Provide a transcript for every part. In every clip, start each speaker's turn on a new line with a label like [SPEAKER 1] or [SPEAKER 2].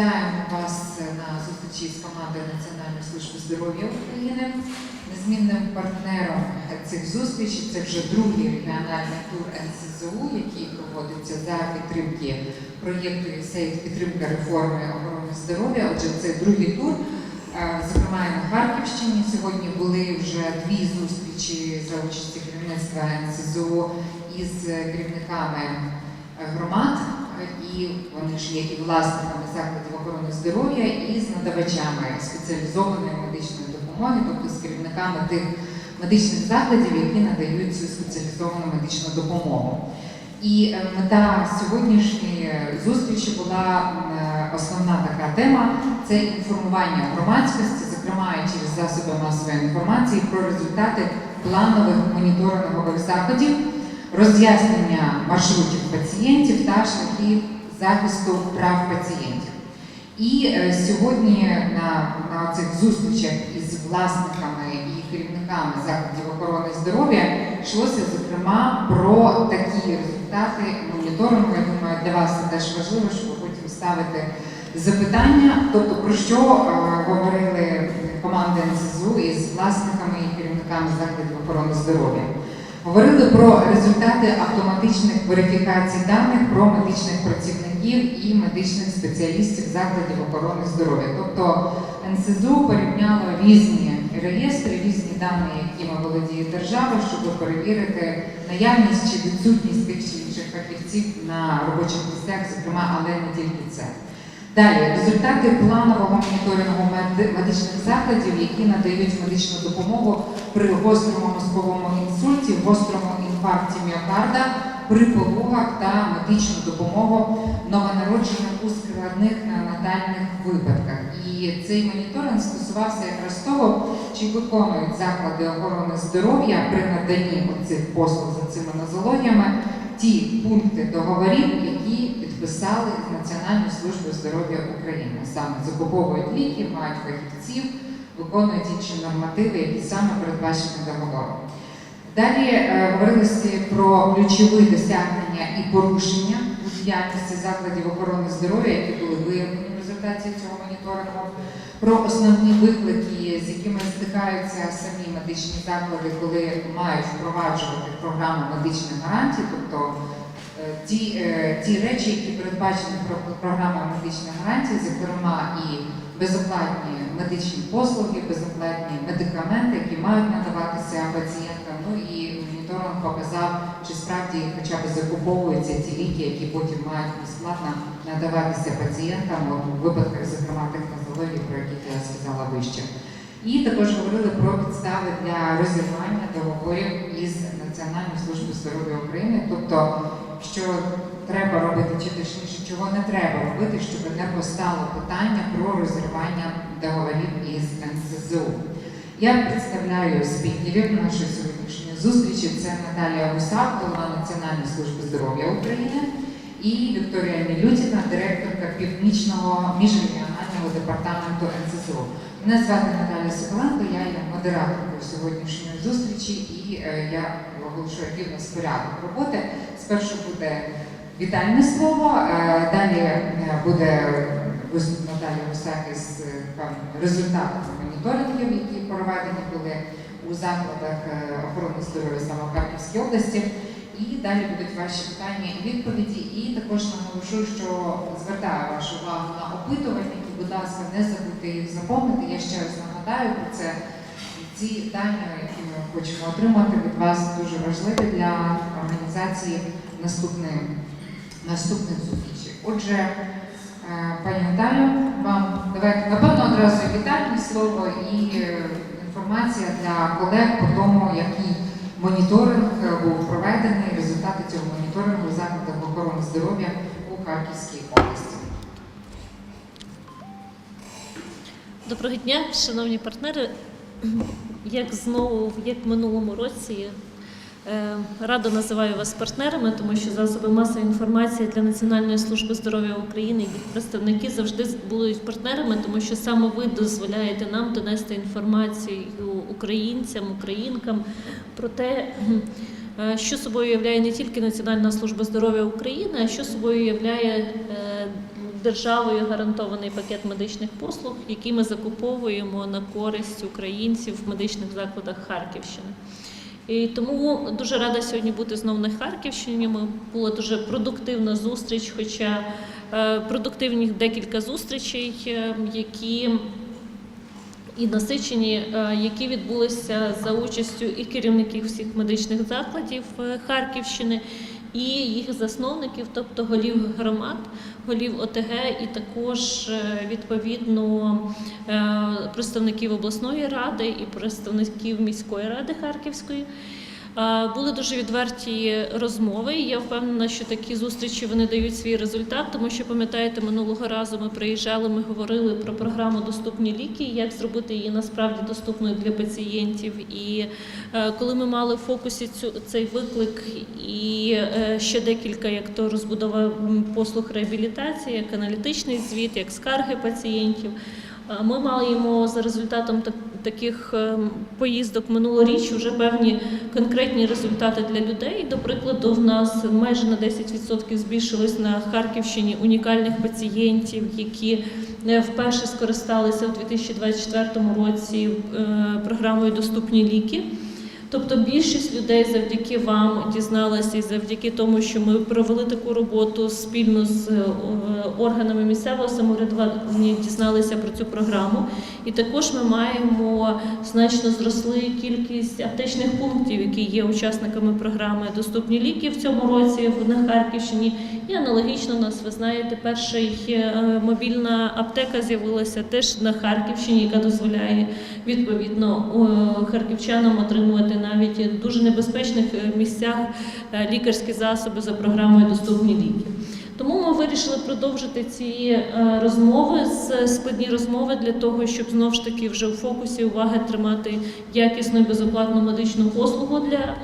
[SPEAKER 1] Вітаємо вас на зустрічі з командою Національної служби здоров'я України. Незмінним партнером цих зустрічей це вже другий регіональний тур НСЗУ, який проводиться за підтримки проєкту «ЮСЕЙД. підтримка реформи охорони здоров'я. Отже, це другий тур. Е, Зокрема, на Харківщині сьогодні були вже дві зустрічі за участі керівництва НСЗУ із керівниками громад, і вони ж є і власниками закладів охорони здоров'я, і з надавачами спеціалізованої медичної допомоги, тобто з керівниками тих медичних закладів, які надають цю спеціалізовану медичну допомогу. І е, мета сьогоднішньої зустрічі була е, основна така тема це інформування громадськості, зокрема через засоби масової інформації про результати планових моніторингових заходів, роз'яснення маршрутів пацієнтів та шляхів захисту прав пацієнтів. І е, сьогодні на, на цих зустрічах із власниками і керівниками закладів охорони здоров'я йшлося зокрема про такі результати моніторингу. Я думаю, для вас це теж важливо, щоб ви потім ставити запитання, тобто про що е, говорили команди НСЗУ із власниками і керівниками закладів охорони здоров'я. Говорили про результати автоматичних верифікацій даних про медичних працівників і медичних спеціалістів закладів охорони здоров'я. Тобто НСЗУ порівняло різні реєстри, різні дані, якими володіє держава, щоб перевірити наявність чи відсутність тих чи інших фахівців на робочих місцях, зокрема, але не тільки це. Далі результати планового моніторингу медичних закладів, які надають медичну допомогу при гострому мозковому інсульті, гострому інфаркті міокарда, при пологах та медичну допомогу новонародженим у складних неонатальних випадках. І цей моніторинг стосувався якраз того, чи виконують заклади охорони здоров'я при наданні цих послуг за цими нозологіями ті пункти договорів, які підписали з Національною службою здоров'я України. Саме закуповують ліки, мають фахівців, виконують інші нормативи, які саме передбачені договором. Далі е, говорилося про ключові досягнення і порушення у діяльності закладів охорони здоров'я, які були виявлені в результаті цього моніторингу, про основні виклики, з якими стикаються самі медичні заклади, коли мають впроваджувати програму медичних гарантій, тобто ті, е, ті речі, які передбачені про- програмою медичних гарантій, зокрема і безоплатні медичні послуги, безоплатні медикаменти, які мають надаватися пацієнтам. Ну і моніторинг показав, чи справді хоча б закуповуються ті ліки, які потім мають безплатно надаватися пацієнтам у випадках, зокрема тих нозологій, про які я сказала вище. І також говорили про підстави для розірвання договорів із Національною службою здоров'я України, тобто що треба робити, чи точніше, чого не треба робити, щоб не постало питання про розірвання договорів із НСЗУ. Я представляю спікерів нашої сьогоднішньої зустрічі. Це Наталія Гусак, голова Національної служби здоров'я України, і Вікторія Мілютіна, директорка Північного міжрегіонального департаменту НСЗУ. Мене звати Наталія Соколенко, я є модераторкою сьогоднішньої зустрічі і е, я оголошую у нас порядок роботи. Спершу буде вітальне слово, е, далі е, буде виступ Наталії Гусак із е, результатами моніторингів, які проведені були у закладах охорони здоров'я саме Харківській області. І далі будуть ваші питання і відповіді. І також наголошую, що звертаю вашу увагу на опитування, будь ласка, не забудьте їх заповнити. Я ще раз нагадаю про це. Ці дані, які ми хочемо отримати від вас, дуже важливі для організації наступних, наступних зустрічей. Отже, е, пані Наталю, вам давайте напевно одразу вітальне слово і е, інформація для колег по тому, який моніторинг був проведений, результати цього моніторингу в закладах охорони здоров'я у Харківській області.
[SPEAKER 2] Доброго дня, шановні партнери. Як знову, як в минулому році, е, радо називаю вас партнерами, тому що засоби масової інформації для Національної служби здоров'я України їх представники завжди будуть партнерами, тому що саме ви дозволяєте нам донести інформацію українцям, українкам про те, е, що собою являє не тільки Національна служба здоров'я України, а що собою являє е, державою гарантований пакет медичних послуг, який ми закуповуємо на користь українців в медичних закладах Харківщини. І тому дуже рада сьогодні бути знову на Харківщині. Ми була дуже продуктивна зустріч, хоча е, продуктивних декілька зустрічей, е, які і насичені, е, які відбулися за участю і керівників всіх медичних закладів Харківщини, і їх засновників, тобто голів громад, голів ОТГ, і також е, відповідно е, представників обласної ради і представників міської ради Харківської. Е, Були дуже відверті розмови. Я впевнена, що такі зустрічі вони дають свій результат, тому що пам'ятаєте, минулого разу ми приїжджали, ми говорили про програму Доступні ліки, як зробити її насправді доступною для пацієнтів. І е, коли ми мали в фокусі цю цей виклик і е, ще декілька, як то розбудова послуг реабілітації, як аналітичний звіт, як скарги пацієнтів. Ми маємо за результатом так- таких ем, поїздок минулоріч вже певні конкретні результати для людей. До прикладу, в нас майже на 10% збільшилось на Харківщині унікальних пацієнтів, які е, вперше скористалися у 2024 році е, програмою Доступні ліки. Тобто більшість людей завдяки вам дізналася і завдяки тому, що ми провели таку роботу спільно з е, органами місцевого самоврядування, дізналися про цю програму. І також ми маємо значно зросли кількість аптечних пунктів, які є учасниками програми Доступні ліки в цьому році на Харківщині. І аналогічно у нас, ви знаєте, перша е, мобільна аптека з'явилася теж на Харківщині, яка дозволяє відповідно харківчанам отримувати навіть в дуже небезпечних е, місцях е, лікарські засоби за програмою Доступні ліки. Тому ми вирішили продовжити ці е, розмови, складні розмови для того, щоб знову ж таки вже у фокусі уваги тримати якісну і безоплатну медичну послугу для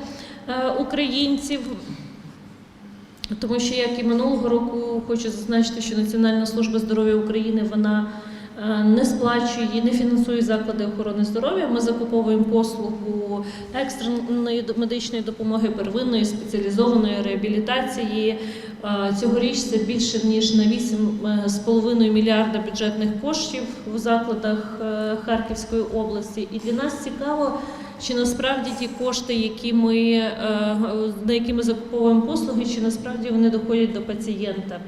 [SPEAKER 2] українців. Тому що, як і минулого року, хочу зазначити, що Національна служба здоров'я України вона не сплачує, не фінансує заклади охорони здоров'я. Ми закуповуємо послугу екстреної медичної допомоги, первинної спеціалізованої реабілітації. Е, Цьогоріч це більше ніж на 8,5 мільярда бюджетних коштів в закладах е, Харківської області. І для нас цікаво, чи насправді ті кошти, які ми, е, на які ми закуповуємо послуги, чи насправді вони доходять до пацієнта.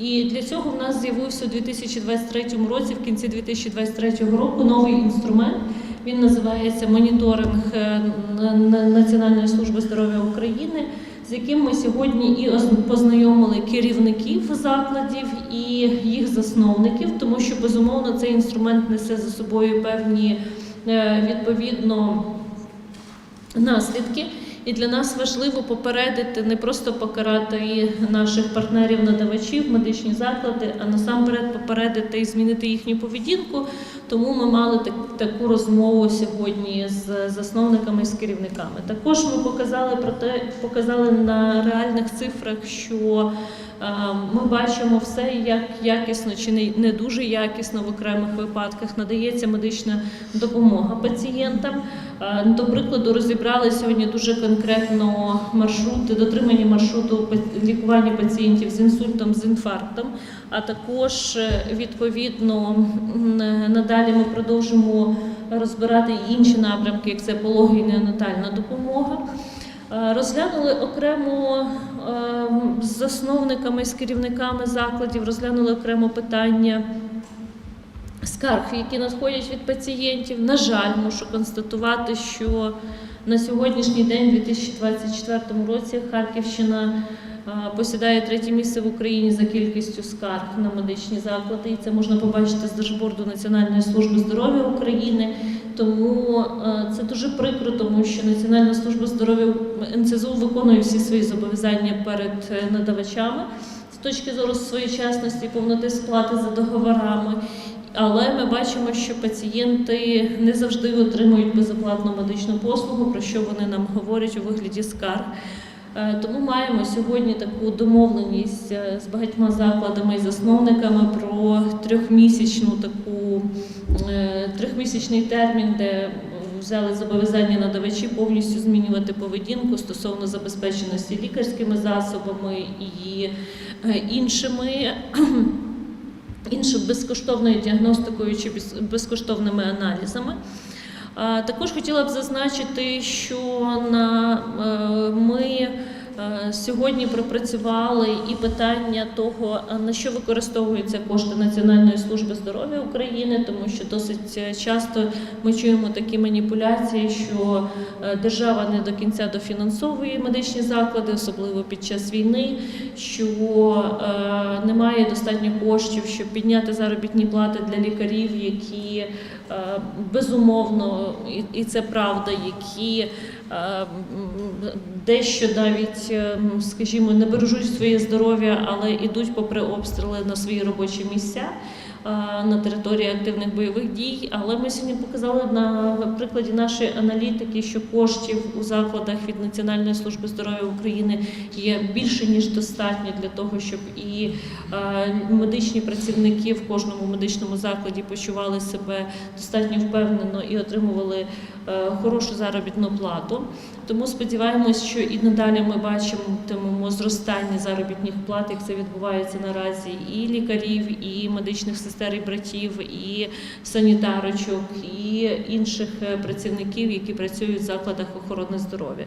[SPEAKER 2] І для цього в нас з'явився у 2023 році, в кінці 2023 року, новий інструмент. Він називається моніторинг е, Національної служби здоров'я України, з яким ми сьогодні і оз- познайомили керівників закладів і їх засновників, тому що безумовно цей інструмент несе за собою певні е, відповідно наслідки. І для нас важливо попередити, не просто покарати наших партнерів-надавачів, медичні заклади, а насамперед попередити і змінити їхню поведінку. Тому ми мали так, таку розмову сьогодні з засновниками і з керівниками. Також ми показали про те, показали на реальних цифрах, що ми бачимо все, як якісно чи не, не дуже якісно в окремих випадках надається медична допомога пацієнтам. Е, До прикладу, розібрали сьогодні дуже конкретно маршрути, дотримання маршруту лікування пацієнтів з інсультом, з інфарктом. А також е, відповідно е, надалі ми продовжимо розбирати інші напрямки, як це пологи і неонатальна допомога. Розглянули окремо з засновниками, з керівниками закладів, розглянули окремо питання скарг, які надходять від пацієнтів. На жаль, мушу констатувати, що на сьогоднішній день, у 2024 році, Харківщина посідає третє місце в Україні за кількістю скарг на медичні заклади. І це можна побачити з дашборду Національної служби здоров'я України. Тому це дуже прикро, тому що Національна служба здоров'я НСЗУ виконує всі свої зобов'язання перед е, надавачами з точки зору своєчасності, повноти сплати за договорами. Але ми бачимо, що пацієнти не завжди отримують безоплатну медичну послугу, про що вони нам говорять у вигляді скарг. Е, Тому маємо сьогодні таку домовленість е, з багатьма закладами і засновниками про трьохмісячну таку е, трьохмісячний термін, де взяли зобов'язання надавачі повністю змінювати поведінку стосовно забезпеченості лікарськими засобами і іншими іншою безкоштовною діагностикою чи без- безкоштовними аналізами. Також хотіла б зазначити, що на, е, ми сьогодні пропрацювали і питання того, на що використовуються кошти Національної служби здоров'я України, тому що досить е, часто ми чуємо такі маніпуляції, що е, держава не до кінця дофінансовує медичні заклади, особливо під час війни, що е, немає достатньо коштів, щоб підняти заробітні плати для лікарів, які е, безумовно, і, це правда, які е, дещо навіть, е, скажімо, не бережуть своє здоров'я, але йдуть попри обстріли на свої робочі місця на території активних бойових дій. Але ми сьогодні показали на прикладі нашої аналітики, що коштів у закладах від Національної служби здоров'я України є більше ніж достатньо для того, щоб і медичні працівники в кожному медичному закладі почували себе достатньо впевнено і отримували хорошу заробітну плату. Тому сподіваємось, що і надалі ми бачимо зростання заробітних плат, як це відбувається наразі, і лікарів, і медичних сестер, і братів, і санітарочок, і інших е, працівників, які працюють в закладах охорони здоров'я.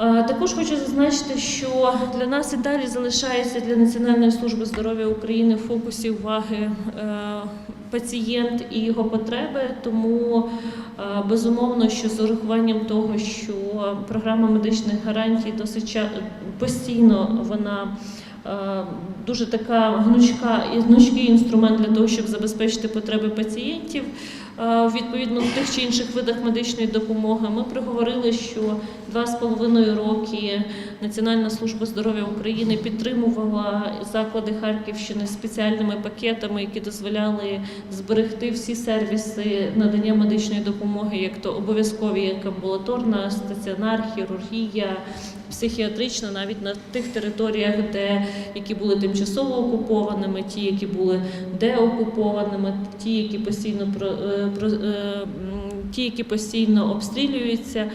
[SPEAKER 2] Е, Також хочу зазначити, що для нас і далі залишається для Національної служби здоров'я України в фокусі уваги е, пацієнт і його потреби. Тому е, безумовно, що з урахуванням того, що програма медичних гарантій досить постійно вона. Дуже така гнучка і гнучкий інструмент для того, щоб забезпечити потреби пацієнтів відповідно в тих чи інших видах медичної допомоги. Ми проговорили, що два з половиною роки Національна служба здоров'я України підтримувала заклади Харківщини спеціальними пакетами, які дозволяли зберегти всі сервіси надання медичної допомоги, як то обов'язкові, як амбулаторна, стаціонар, хірургія. Психіатрична навіть на тих територіях, де які були тимчасово окупованими, ті, які були деокупованими, ті, які постійно про, е, е, ті, які постійно обстрілюються.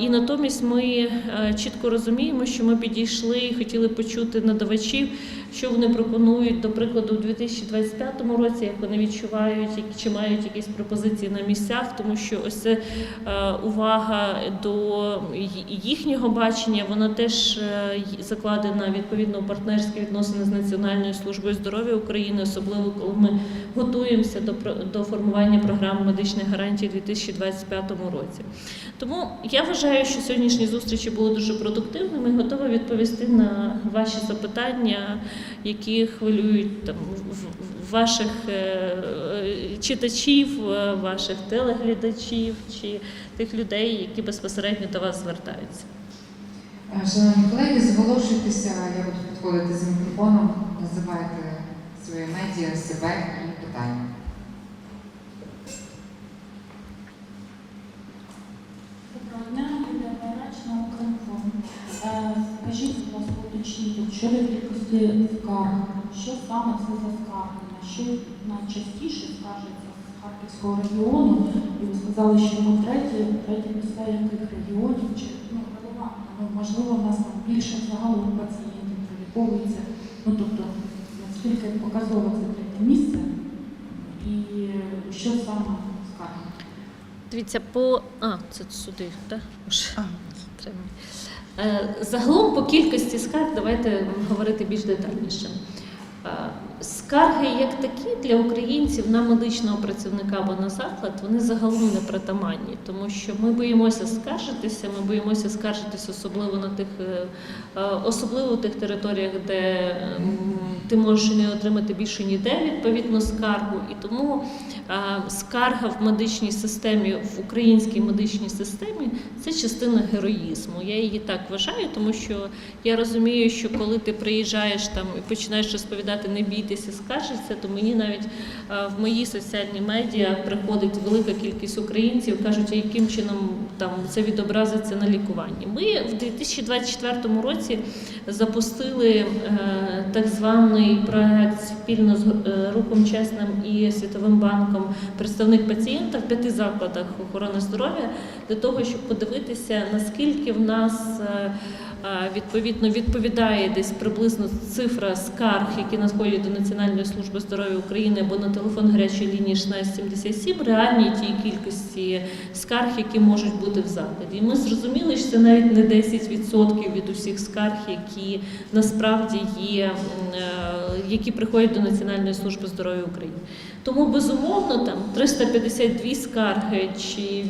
[SPEAKER 2] І натомість ми е, чітко розуміємо, що ми підійшли і хотіли почути надавачів, що вони пропонують, до прикладу, у 2025 році, як вони відчувають, чи мають якісь пропозиції на місцях, тому що ось це увага до їхнього бачення, вона теж е, закладена відповідно партнерські відносини з Національною службою здоров'я України, особливо коли ми готуємося до до формування програми медичних гарантій у 2025 році. Тому я вважаю, що сьогоднішні зустрічі були дуже продуктивними. Готова відповісти на ваші запитання, які хвилюють там ваших е, е, читачів, ваших телеглядачів чи тих людей, які безпосередньо до вас звертаються.
[SPEAKER 1] Шановні колеги, зголошуйтеся, я буду підходити з мікрофоном, називайте своє медіа, себе і питання.
[SPEAKER 3] Доброго дня, Юлія Байрач на Укрінформ. Е, Скажіть, будь ласка, уточніть, от щодо кількості скарг, що саме це за скарги, що найчастіше скаржаться з Харківського регіону, і ви сказали, що ми треті, треті міста яких регіонів, чи можливо, в нас там більше загалом пацієнтів приліковується, ну тобто, наскільки показово це третє місце, і що саме скарга?
[SPEAKER 2] Дивіться, по а, це сюди, так? Е, Загалом по кількості скарг давайте говорити більш детальніше. Скарги як такі для українців на медичного працівника або на заклад, вони загалом не притаманні, тому що ми боїмося скаржитися, ми боїмося скаржитися особливо на тих, е, е, особливо тих територіях, де ти можеш не отримати більше ніде відповідно скаргу. І тому скарга в медичній системі, в українській медичній системі це частина героїзму. Я її так вважаю, тому що я розумію, що коли ти приїжджаєш там і починаєш розповідати, не бійтеся, скаржиться, то мені навіть в мої соціальні медіа приходить велика кількість українців, кажуть, яким чином там це відобразиться на лікуванні. Ми в 2024 році запустили е, так званий проект спільно з е, рухом чесним і Світовим банком представник пацієнта в п'яти закладах охорони здоров'я для того, щоб подивитися, наскільки в нас е, відповідно відповідає десь приблизно цифра скарг, які надходять до Національної служби здоров'я України або на телефон гарячої лінії 1677, реальній тій кількості скарг, які можуть бути в закладі. І ми зрозуміли, що це навіть не 10% від усіх скарг, які насправді є, е, які приходять до Національної служби здоров'я України. Тому безумовно там 352 скарги чи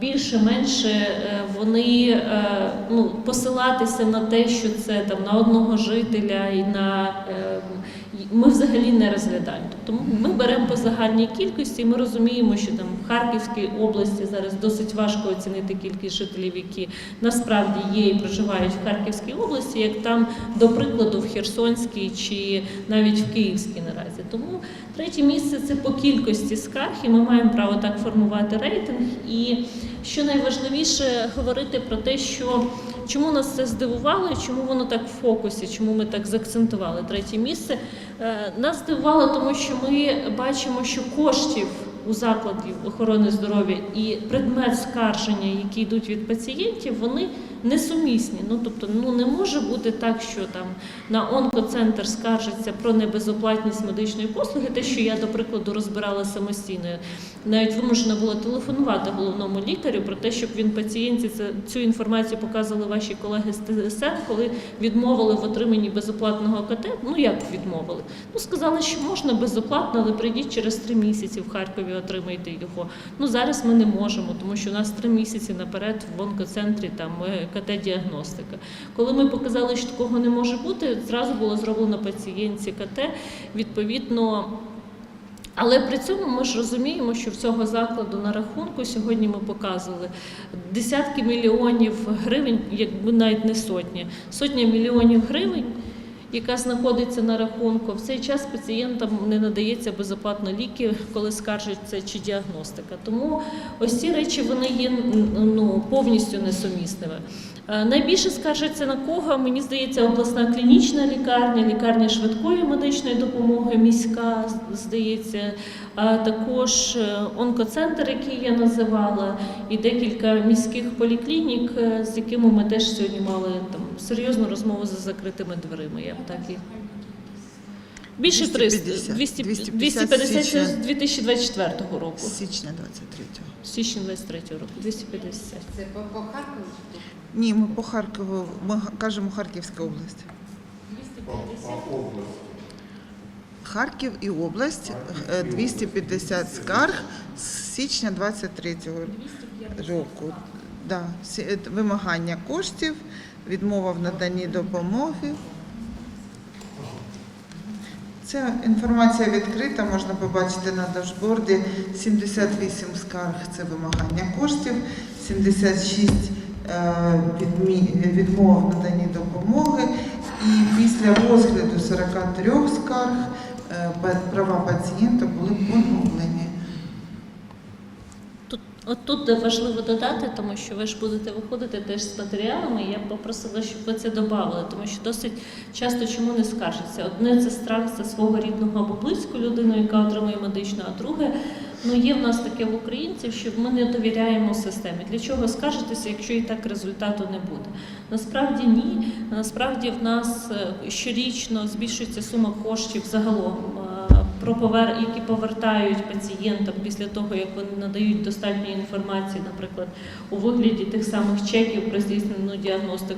[SPEAKER 2] більше-менше е, вони е, ну, посилатися на те, що це там на одного жителя і на е, ми взагалі не розглядаємо. Тобто ми беремо по загальній кількості, і ми розуміємо, що там в Харківській області зараз досить важко оцінити кількість жителів, які насправді є і проживають в Харківській області, як там, до прикладу, в Херсонській чи навіть в Київській наразі. Тому третє місце це по кількості скарг, і ми маємо право так формувати рейтинг. І що найважливіше говорити про те, що чому нас це здивувало, чому воно так в фокусі, чому ми так заакцентували третє місце. Е, Нас здивувало, тому що ми бачимо, що коштів у закладів охорони здоров'я і предмет скарження, які йдуть від пацієнтів, вони несумісні. Ну тобто, ну не може бути так, що там на онкоцентр скаржиться про небезоплатність медичної послуги, те, що я до прикладу розбирала самостійно. Навіть вимушена була телефонувати головному лікарю про те, щоб він пацієнтці цю інформацію показували ваші колеги з ТСН, коли відмовили в отриманні безоплатного КТ. Ну як відмовили? Ну сказали, що можна безоплатно, але прийдіть через три місяці в Харкові, отримайте його. Ну зараз ми не можемо, тому що у нас три місяці наперед в онкоцентрі там е, КТ-діагностика. Коли ми показали, що такого не може бути, зразу було зроблено пацієнтці КТ. Відповідно. Але при цьому ми ж розуміємо, що в цього закладу на рахунку сьогодні ми показували десятки мільйонів гривень, якби навіть не сотні, сотня мільйонів гривень, яка знаходиться на рахунку. В цей час пацієнтам не надається безоплатно ліки, коли скаржаться чи діагностика. Тому ось ці речі вони є ну, повністю несумісними. Е, Найбільше скаржиться на кого? Мені здається, обласна клінічна лікарня, лікарня швидкої медичної допомоги, міська, здається, а також е, онкоцентр, який я називала, і декілька міських поліклінік, е, з якими ми теж сьогодні мали там серйозну розмову за закритими дверима. Я б так і більше 300,
[SPEAKER 4] 250.
[SPEAKER 2] 200,
[SPEAKER 4] 250
[SPEAKER 2] 250 це з
[SPEAKER 4] січня.
[SPEAKER 2] 2024 року,
[SPEAKER 4] січня 23-го.
[SPEAKER 2] з січня 23 року, 250.
[SPEAKER 1] Це по, по Харкову?
[SPEAKER 4] Ні, ми по Харкову, ми кажемо Харківська область.
[SPEAKER 2] 250.
[SPEAKER 4] Харків і область е, 250 скарг з січня 23-го року. Да, е, вимагання коштів, відмова в наданні допомоги. Ця інформація відкрита, можна побачити на дашборді. 78 скарг це вимагання коштів, 76 е, відмі- відмов в наданні допомоги. І після розгляду 43 скарг е, права пацієнта були поновлені.
[SPEAKER 2] Тут от тут важливо додати, тому що ви ж будете виходити теж з матеріалами. Я б попросила, щоб ви це додали, тому що досить часто чому не скаржиться. Одне це страх за свого рідного або близьку людину, яка отримує медичну, а друге, ну є в нас таке в українців, що ми не довіряємо системі. Для чого скаржитися, якщо і так результату не буде? Насправді ні. Насправді в нас е, щорічно збільшується сума коштів загалом. е, Про повер, які повертають пацієнтам після того, як вони надають достатньо інформації, наприклад, у вигляді тих самих чеків про здійснену діагностику